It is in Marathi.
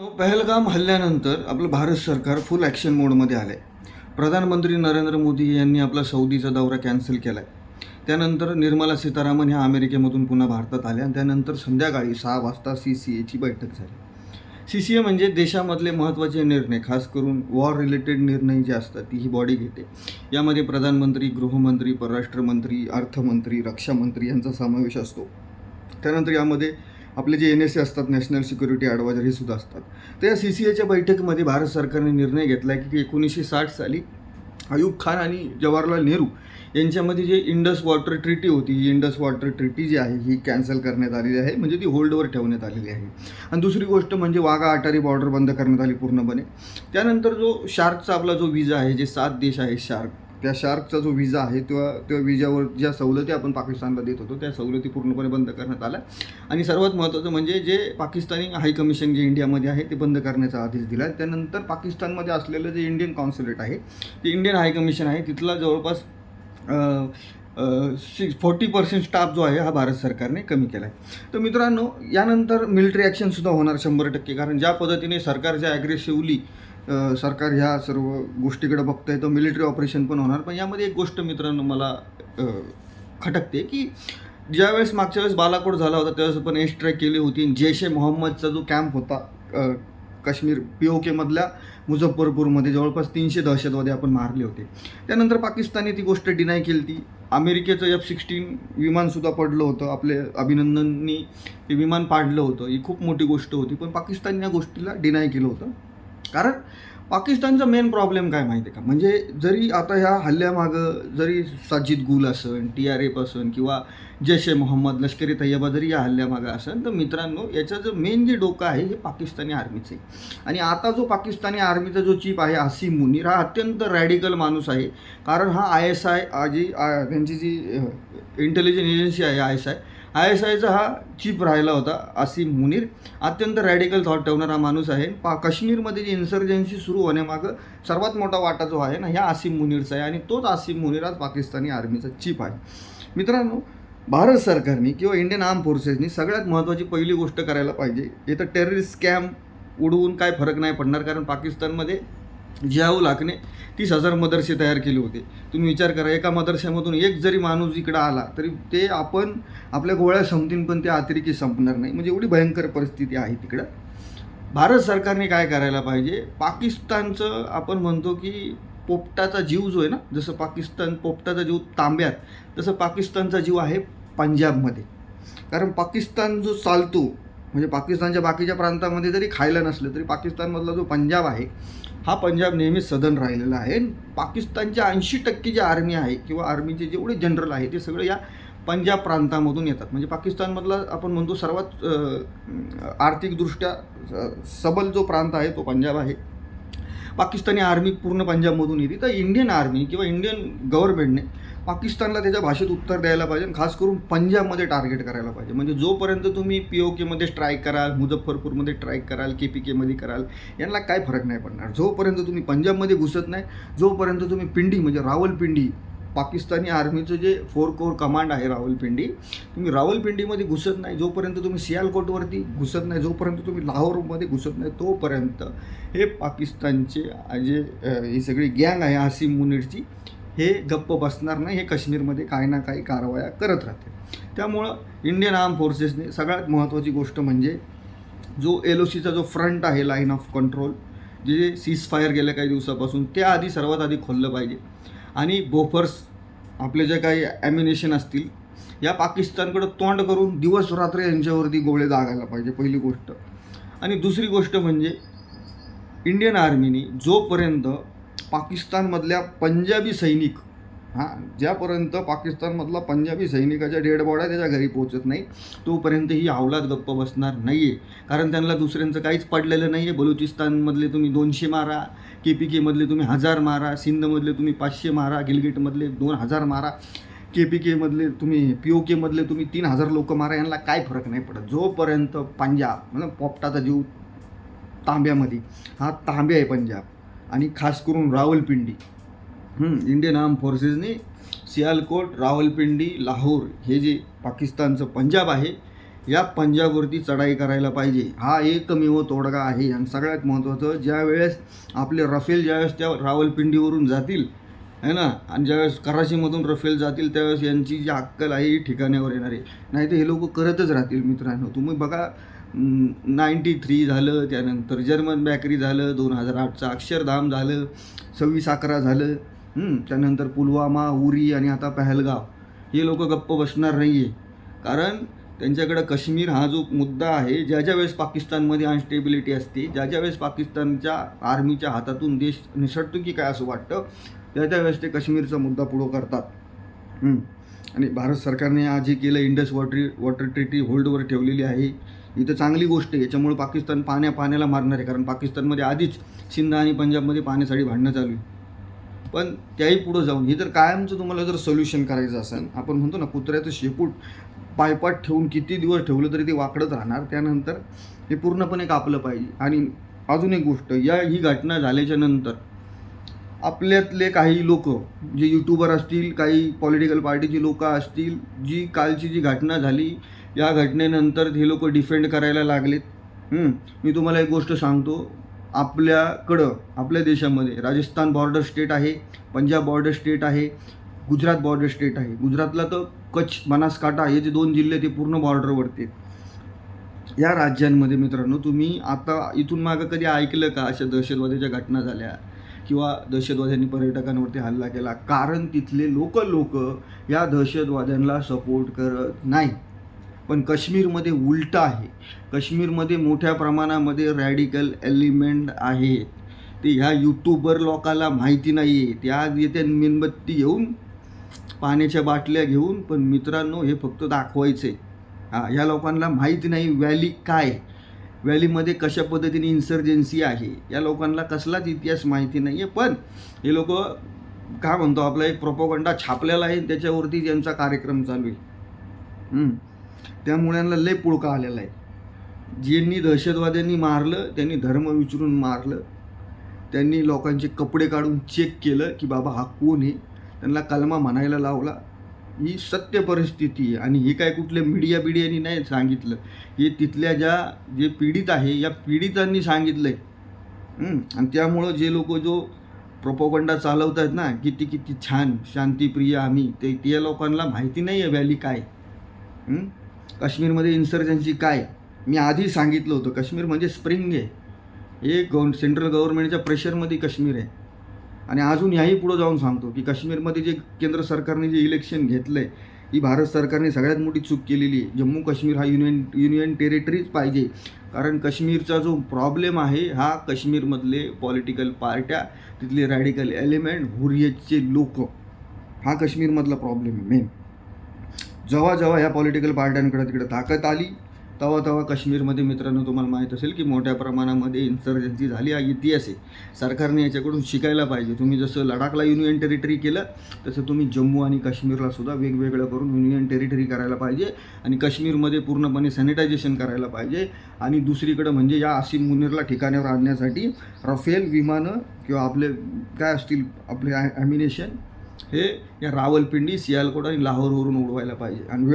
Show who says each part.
Speaker 1: पहलगाम हल्ल्यानंतर आपलं भारत सरकार फुल ॲक्शन मोडमध्ये आलं आहे प्रधानमंत्री नरेंद्र मोदी यांनी आपला सौदीचा दौरा कॅन्सल केला आहे त्यानंतर निर्मला सीतारामन ह्या अमेरिकेमधून पुन्हा भारतात आल्या. आणि त्यानंतर संध्याकाळी सहा वाजता सी सी एची बैठक झाली. सी सी ए म्हणजे देशामधले महत्त्वाचे निर्णय खास करून वॉर रिलेटेड निर्णय जे असतात ती ही बॉडी घेते. यामध्ये प्रधानमंत्री गृहमंत्री परराष्ट्रमंत्री अर्थमंत्री रक्षामंत्री यांचा समावेश असतो. त्यानंतर यामध्ये आपले जे एन एस ए असतात नॅशनल सिक्युरिटी ॲडवायझर हे सुद्धा असतात. तर या सी सी एच्या बैठकीमध्ये भारत सरकारने निर्णय घेतला आहे की एकोणीसशे साठ साली अयूब खान आणि जवाहरलाल नेहरू यांच्यामध्ये जे इंडस वॉटर ट्रिटी होती ही इंडस वॉटर ट्रिटी जी आहे ही कॅन्सल करण्यात आलेली आहे म्हणजे ती होल्डवर ठेवण्यात आलेली आहे. आणि दुसरी गोष्ट म्हणजे वाघा अटारी बॉर्डर बंद करण्यात आली पूर्णपणे. त्यानंतर जो शार्कचा आपला जो विजा आहे जे सात देश आहे शार्क त्या शार्कचा जो विजा आहे किंवा त्या विजावर ज्या सवलती आपण पाकिस्तानला देत होतो त्या सवलती पूर्णपणे बंद करण्यात आल्या. आणि सर्वात महत्त्वाचं म्हणजे जे पाकिस्तानी हाय कमिशन जे इंडियामध्ये आहे ते बंद करण्याचा आदेश दिला. त्यानंतर पाकिस्तानमध्ये असलेलं जे इंडियन कॉन्सुलेट आहे ते इंडियन हाय कमिशन आहे तिथला जवळपास सिक्स फोर्टी पर्सेंट स्टाफ जो आहे हा भारत सरकारने कमी केला आहे. तर मित्रांनो यानंतर मिलिटरी ॲक्शनसुद्धा होणार शंभर टक्के. कारण ज्या पद्धतीने सरकारच्या ॲग्रेसिव्हली सरकार ह्या सर्व गोष्टीकडे बघतंय तर मिलिटरी ऑपरेशन पण होणार. पण यामध्ये एक गोष्ट मित्रांनो मला खटकते की ज्यावेळेस मागच्या वेळेस बालाकोट झाला होता त्यावेळेस पण एअर स्ट्राईक केली होती. जैश ए मोहम्मदचा जो कॅम्प होता काश्मीर पी ओ केमधल्या मुझफ्फरपूरमध्ये जवळपास तीनशे दहशतवादी आपण मारले होते. त्यानंतर पाकिस्तानने ती गोष्ट डिनाय केली ती अमेरिकेचं एफ सिक्स्टीन विमानसुद्धा पडलं होतं. आपले अभिनंदननी ते विमान पाडलं होतं. ही खूप मोठी गोष्ट होती. पण पाकिस्तान या गोष्टीला डिनाय केलं होतं. कारण पाकिस्तानचा मेन प्रॉब्लेम काय माहिती आहे का? म्हणजे जरी आता ह्या हल्ल्यामागं जरी साजिद गुल असन टी आर एफ असन किंवा जैश ए मोहम्मद लष्करी तय्यबा जरी या हल्ल्यामागं असन तर मित्रांनो याचं जे मेन जे डोकं आहे हे पाकिस्तानी आर्मीचं आहे. आणि आता जो पाकिस्तानी आर्मीचा जो चीफ आहे आसिम मुनीर हा अत्यंत रॅडिकल माणूस आहे. कारण हा आय एस आय जी त्यांची जी इंटेलिजन्स एजन्सी आहे I S I I S आयचा हा चीफ राहिला होता आसिम मुनीर. अत्यंत रॅडिकल थॉट ठेवणारा माणूस आहे. पा काश्मीरमध्ये जी इन्सर्जन्सी सुरू होण्यामागं सर्वात मोठा वाटा जो आहे ना ह्या आसिम मुनीरचा आहे. आणि तोच आसिम मुनीर आज पाकिस्तानी आर्मीचा चीफ आहे. मित्रांनो भारत सरकारने किंवा इंडियन आर्म फोर्सेसनी सगळ्यात महत्त्वाची पहिली गोष्ट करायला पाहिजे. इथं टेररिस्ट स्कॅम उडवून काय फरक नाही पडणार कारण पाकिस्तानमध्ये जियाऊ हो लाखने तीस हजार मदरसे तयार केले होते. तुम्ही विचार करा एका मदरशामधून एक जरी माणूस इकडं आला तरी ते आपण आपल्या गोळ्या संपतील पण ते अतिरेकी संपणार नाही. म्हणजे एवढी भयंकर परिस्थिती आहे तिकडं. भारत सरकारने काय करायला पाहिजे? पाकिस्तानचं आपण म्हणतो की पोपटाचा जीव जो आहे ना जसं पाकिस्तान पोपटाचा जीव तांब्यात तसं पाकिस्तानचा जीव आहे पंजाबमध्ये. कारण पाकिस्तान जो चालतो म्हणजे पाकिस्तानच्या बाकीच्या प्रांतामध्ये जरी खायला नसलं तरी पाकिस्तानमधला जो पंजाब आहे हा पंजाब नेहमीच सदन राहिलेला आहे. पाकिस्तानच्या ऐंशी टक्के जे आर्मी आहे किंवा आर्मीचे जेवढे जनरल आहे ते सगळे या पंजाब प्रांतामधून येतात. म्हणजे पाकिस्तानमधला आपण म्हणतो सर्वात आर्थिकदृष्ट्या सबल जो प्रांत आहे तो पंजाब आहे. पाकिस्तानी आर्मी पूर्ण पंजाबमधून येते. तर इंडियन आर्मी किंवा इंडियन गव्हर्नमेंटने पाकिस्तानला त्याच्या भाषेत उत्तर द्यायला पाहिजे खास करून पंजाबमध्ये टार्गेट करायला पाहिजे. म्हणजे जोपर्यंत तुम्ही पी ओ केमध्ये स्ट्राईक कराल मुझफ्फरपूरमध्ये स्ट्राईक कराल के पी केमध्ये कराल यांना काय फरक नाही पडणार. जोपर्यंत तुम्ही पंजाबमध्ये घुसत नाही जोपर्यंत तुम्ही पिंडी म्हणजे रावलपिंडी पाकिस्तानी आर्मीचं जे फोर कोर कमांड आहे रावलपिंडी तुम्ही रावलपिंडीमध्ये घुसत नाही जोपर्यंत तुम्ही सियालकोटवरती घुसत नाही जोपर्यंत तुम्ही लाहोरमध्ये घुसत नाही तोपर्यंत हे पाकिस्तानचे जे ही सगळी गँग आहे आसिम मुनीरची हे गप्प बसणार नाही हे काश्मीरमध्ये काही ना काही कारवाया करत राहते त्यामुळं इंडियन आर्म फोर्सेसने सगळ्यात महत्त्वाची गोष्ट म्हणजे जो एल ओ सीचा जो फ्रंट आहे लाईन ऑफ कंट्रोल जे सीज फायर गेल्या काही दिवसापासून त्या आधी सर्वात आधी खोललं पाहिजे. आणि बोफर्स आपले जे काही ॲम्युनेशन असतील या पाकिस्तानकडं तोंड करून दिवस रात्र यांच्यावरती गोळे दागायला पाहिजे पहिली गोष्ट. आणि दुसरी गोष्ट म्हणजे इंडियन आर्मीनी जोपर्यंत पाकिस्तानमधल्या पंजाबी सैनिक हां ज्यापर्यंत पाकिस्तानमधला पंजाबी सैनिकाच्या डेड बॉड्या त्याच्या घरी पोहोचत नाही तोपर्यंत ही अवलाद गप्प बसणार नाही आहे कारण त्यांना दुसऱ्यांचं काहीच पडलेलं नाही आहे बलुचिस्तानमधले तुम्ही दोनशे मारा के पी केमधले तुम्ही हजार मारा सिंधमधले तुम्ही पाचशे मारा गिलगिटमधले दोन हजार मारा के पी केमधले तुम्ही पी ओ केमधले तुम्ही तीन हजार लोक मारा यांना काय फरक नाही पडत. जोपर्यंत पंजाब म्हणजे पोपटाचा जीव तांब्यामध्ये हा तांबे आहे पंजाब. आणि खास करून रावलपिंडी. इंडियन आर्म फोर्सेसने सियालकोट रावलपिंडी लाहोर हे जे पाकिस्तानचं पंजाब आहे या पंजाबवरती चढाई करायला पाहिजे. हा एकमेव तोडगा आहे आणि सगळ्यात महत्त्वाचं ज्या वेळेस आपले रफेल ज्यावेळेस त्या रावलपिंडीवरून जातील है ना? आणि ज्यावेळेस कराचीमधून रफेल जातील त्यावेळेस यांची जी अक्कल आहे ही ठिकाण्यावर येणार. आहे नाही तर हे लोक करतच राहतील मित्रांनो. तुम्ही बघा नाईंटी थ्री झालं त्यानंतर जर्मन बॅकरी झालं दोन हजार आठचं अक्षरधाम झालं सव्वीस अकरा झालं त्यानंतर पुलवामा उरी आणि आता पहलगाव. हे लोक गप्प बसणार नाही आहे कारण त्यांच्याकडं काश्मीर हा जो मुद्दा आहे ज्या ज्या वेळेस पाकिस्तानमध्ये अनस्टेबिलिटी असते ज्या ज्या वेळेस पाकिस्तानच्या आर्मीच्या हातातून देश निसटतो की काय असं वाटतं त्या त्या वेळेस ते काश्मीरचा मुद्दा पुढं करतात. आणि भारत सरकारने आज जे केलं इंडस वॉटर वॉटर ट्रिटी होल्डवर ठेवलेली आहे. ही तर चांगली गोष्ट आहे. याच्यामुळे पाकिस्तान पाण्या पाण्याला मारणार आहे. कारण पाकिस्तानमध्ये आधीच सिंध आणि पंजाबमध्ये पाण्यासाठी भांडणं चालू आहे. पण त्याही पुढं जाऊन हे जर कायमचं तुम्हाला जर सोल्युशन करायचं असेल आपण म्हणतो ना कुत्र्याचं शेपूट पायपाट ठेवून किती दिवस ठेवलं तरी ते वाकडत राहणार त्यानंतर हे पूर्णपणे कापलं पाहिजे. आणि अजून एक गोष्ट या ही घटना झाल्याच्यानंतर आपल्यातले काही लोक जे यूट्यूबर असतील काही पॉलिटिकल पार्टीची लोकं असतील जी कालची जी घटना झाली या घटनेनंतर हे लोक डिफेंड करायला लागलेत. मी तुम्हाला एक गोष्ट सांगतो. आपल्याकडं आपल्या देशामध्ये राजस्थान बॉर्डर स्टेट आहे पंजाब बॉर्डर स्टेट आहे गुजरात बॉर्डर स्टेट आहे. गुजरातला तर कच्छ बनासकाटा हे जे दोन जिल्हे ते पूर्ण बॉर्डरवरती आहेत. या राज्यांमध्ये मित्रांनो तुम्ही आता इथून मागं कधी ऐकलं का अशा दहशतवाद्याच्या घटना झाल्या? किंवा दहशतवाद्यांनी पर्यटकांवरती हल्ला केला? कारण तिथले लोक लोक या दहशतवाद्यांना सपोर्ट करत नाही. पण काश्मीरमध्ये उलटं आहे. काश्मीरमध्ये मोठ्या प्रमाणामध्ये रॅडिकल एलिमेंट आहेत ते ह्या यूट्यूबर लोकाला माहिती नाही आहे त्या येते मेणबत्ती घेऊन पाण्याच्या बाटल्या घेऊन पण मित्रांनो हे फक्त दाखवायचे हां ह्या लोकांना माहिती नाही व्हॅली काय. व्हॅलीमध्ये कशा पद्धतीने इन्सर्जन्सी आहे या लोकांना कसलाच इतिहास माहिती नाही आहे पण हे लोक काय म्हणतो आपला एक प्रोपोगंडा छापलेला आहे त्याच्यावरती त्यांचा कार्यक्रम चालू आहे. त्यामुळे यांना लय पुळका आलेला आहे. ज्यांनी दहशतवाद्यांनी मारलं त्यांनी धर्म विचारून मारलं त्यांनी लोकांचे कपडे काढून चेक केलं की बाबा हा कोण आहे? त्यांना कलमा म्हणायला लावला. ही सत्य परिस्थिती आहे आणि हे काय कुठल्या मीडिया बिडियानी नाही सांगितलं. हे तिथल्या ज्या जे पीडित आहे या पीडितांनी सांगितलं आहे आणि त्यामुळं जे लोक जो प्रोपोगंडा चालवत आहेत ना किती किती छान शांतीप्रिय आम्ही ते त्या लोकांना माहिती नाही आहे व्हॅली काय काश्मीरमध्ये इन्सर्जन्सी काय? मी आधी सांगितलं होतं काश्मीर म्हणजे स्प्रिंग आहे. हे गव्ह सेंट्रल गव्हर्नमेंटच्या प्रेशरमध्ये काश्मीर आहे. आणि अजून याही पुढं जाऊन सांगतो की काश्मीरमध्ये जे केंद्र सरकारने जे इलेक्शन घेतलं आहे ही भारत सरकारने सगळ्यात मोठी चूक केलेली आहे. जम्मू काश्मीर हा युनियन युनियन टेरिटरीच पाहिजे. कारण काश्मीरचा जो प्रॉब्लेम आहे हा काश्मीरमधले पॉलिटिकल पार्ट्या तिथले रॅडिकल एलिमेंट हुरियतचे लोक हा काश्मीरमधला प्रॉब्लेम आहे मेन जेव्हा जेव्हा ह्या पॉलिटिकल पार्ट्यांकडे तिकडे ताकद आली तेव्हा तेव्हा काश्मीरमध्ये मित्रांनो तुम्हाला माहीत असेल की मोठ्या प्रमाणामध्ये इन्सर्जन्सी झाली हा इतिहास आहे. सरकारने याच्याकडून शिकायला पाहिजे. तुम्ही जसं लडाखला युनियन टेरिटरी केलं तसं तुम्ही जम्मू आणि काश्मीरला सुद्धा वेगवेगळं करून युनियन टेरिटरी करायला पाहिजे आणि काश्मीरमध्ये पूर्णपणे सॅनिटायझेशन करायला पाहिजे. आणि दुसरीकडं म्हणजे या आसिम मुनीरला ठिकाणावर आणण्यासाठी रफेल विमानं किंवा आपले काय असतील आपले ॲमिनेशन हे या रावलपिंडी सियालकोट आणि लाहोरवरून उडवायला पाहिजे. आणि वेळ